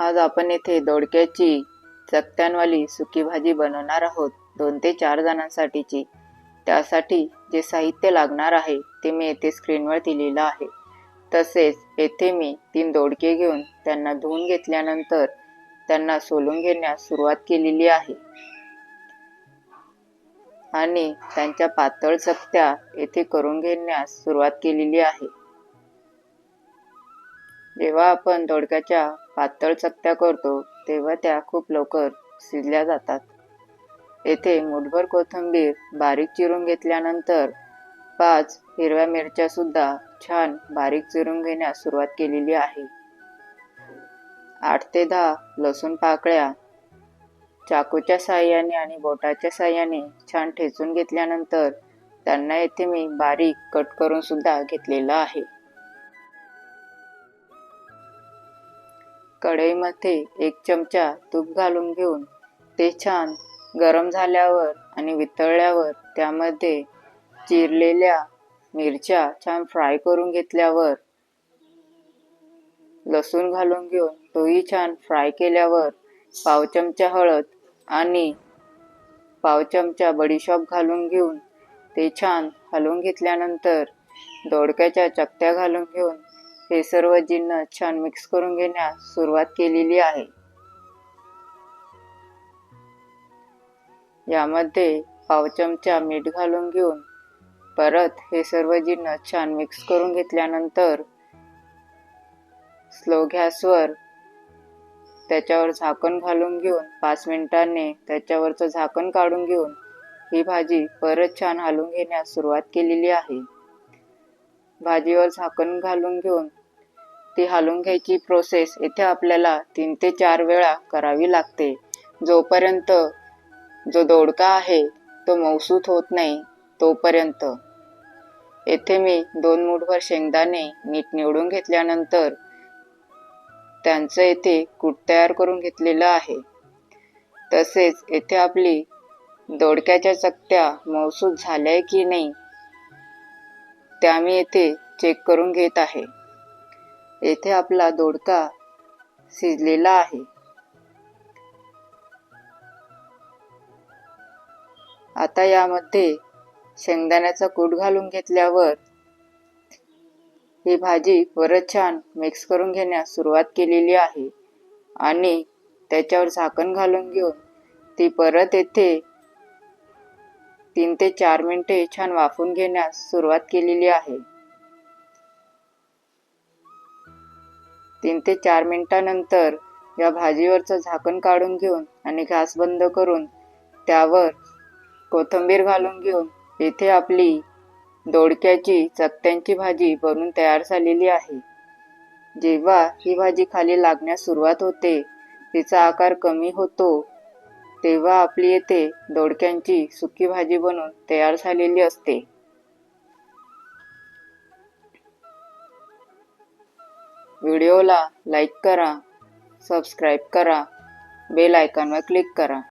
आज आपण येथे दोडक्याची चकत्यांवाली सुकी भाजी बनवणार आहोत. दोन ते चार जणांसाठीची. त्यासाठी जे साहित्य लागणार आहे ते मी येथे स्क्रीनवर दिलेलं आहे. तसेच येथे मी तीन दोडके घेऊन त्यांना धुवून घेतल्यानंतर त्यांना सोलून घेण्यास सुरुवात केलेली आहे. आणि त्यांच्या पातळ चकत्या येथे करून घेण्यास सुरुवात केलेली आहे. जेव्हा आपण दोडक्याच्या पातळ चकत्या करतो तेव्हा त्या खूप लवकर शिजल्या जातात. येथे मुठभर कोथिंबीर बारीक चिरून घेतल्यानंतर पाच हिरव्या मिरच्या सुद्धा छान बारीक चिरून घेण्यास सुरुवात केलेली आहे. आठ ते दहा लसूण पाकळ्या चाकूच्या साह्याने आणि बोटाच्या साह्याने छान ठेचून घेतल्यानंतर त्यांना येथे मी बारीक कट करून सुद्धा घेतलेलं आहे. कढईमध्ये एक चमचा तूप घालून घेऊन ते छान गरम झाल्यावर आणि वितळल्यावर त्यामध्ये चिरलेल्या मिरच्या छान फ्राय करून घेतल्यावर लसूण घालून घेऊन तोही छान फ्राय केल्यावर पाव चमचा हळद आणि पाव चमचा बडीशॉप घालून घेऊन ते छान हलवून घेतल्यानंतर दोडक्याच्या चकत्या घालून घेऊन हे सर्व जिन्न छान मिक्स करून घेण्यास सुरुवात केलेली आहे. यामध्ये पाव चमचा मीठ घालून घेऊन परत हे सर्व जिन्न छान मिक्स करून घेतल्यानंतर स्लो गॅसवर त्याच्यावर झाकण घालून घेऊन पाच मिनिटांनी त्याच्यावरचं झाकण काढून घेऊन ही भाजी परत छान हलवून घेण्यास सुरुवात केलेली आहे. भाजीवर झाकण घालून घेऊन ती हालून घ्यायची प्रोसेस इथे आपल्याला तीन ते चार वेळा करावी लागते. जोपर्यंत जो दोडका आहे तो मौसूत होत नाही तोपर्यंत. येथे मी दोन मुठभर शेंगदाणे नीट निवडून घेतल्यानंतर त्यांचं येथे कूट तयार करून घेतलेलं आहे. तसेच येथे आपली दोडक्याच्या चकत्या मौसूद झाल्या की नाही त्या मी येथे चेक करून घेत आहे. येथे आपला दोडका शिजलेला आहे. आता यामध्ये शेंगदाण्याचा कूट घालून घेतल्यावर ही भाजी परत छान मिक्स करून घेण्यास सुरुवात केलेली आहे आणि त्याच्यावर झाकण घालून घेऊन ती परत येथे तीन ते चार मिनिटे छान वाफून घेण्यास सुरुवात केलेली आहे. तीन ते चार मिनटानंतर या भाजीवरचं झाकण काढून घेऊन आणि घास बंद करून त्यावर कोथिंबीर घालून घेऊन येथे आपली दोडक्याची चकत्यांची भाजी बनून तयार झालेली आहे. जेव्हा ही भाजी खाली लागण्यास सुरुवात होते तिचा आकार कमी होतो तेव्हा आपली येथे दोडक्यांची सुकी भाजी बनून तयार झालेली असते. व्हिडिओला लाईक करा सबस्क्राईब करा बेल आयकॉनवर क्लिक करा.